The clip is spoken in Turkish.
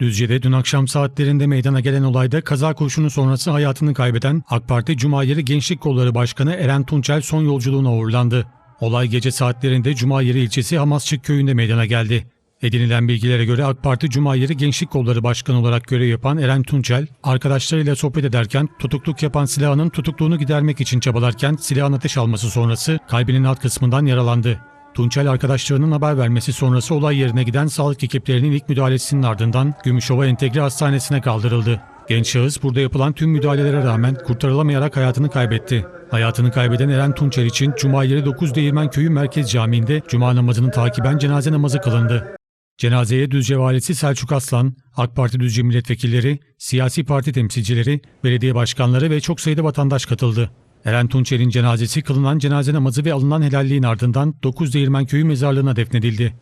Düzce'de dün akşam saatlerinde meydana gelen olayda kaza kurşunu sonrası hayatını kaybeden AK Parti Cuma Yeri Gençlik Kolları Başkanı Eren Tunçel son yolculuğuna uğurlandı. Olay gece saatlerinde Cuma Yeri ilçesi Hamasçık köyünde meydana geldi. Edinilen bilgilere göre AK Parti Cuma Yeri Gençlik Kolları Başkanı olarak görev yapan Eren Tunçel, arkadaşlarıyla sohbet ederken tutukluk yapan silahının tutukluğunu gidermek için çabalarken silahın ateş alması sonrası kalbinin alt kısmından yaralandı. Tunçel arkadaşlarının haber vermesi sonrası olay yerine giden sağlık ekiplerinin ilk müdahalesinin ardından Gümüşova Entegre Hastanesi'ne kaldırıldı. Genç şahıs burada yapılan tüm müdahalelere rağmen kurtarılamayarak hayatını kaybetti. Hayatını kaybeden Eren Tunçel için Cuma yeri 9 Değirmen Köyü Merkez Camii'nde Cuma namazını takiben cenaze namazı kılındı. Cenazeye Düzce Valisi Selçuk Aslan, AK Parti Düzce milletvekilleri, siyasi parti temsilcileri, belediye başkanları ve çok sayıda vatandaş katıldı. Eren Tunçer'in cenazesi kılınan cenaze namazı ve alınan helalliğin ardından 9 Değirmen Köyü mezarlığına defnedildi.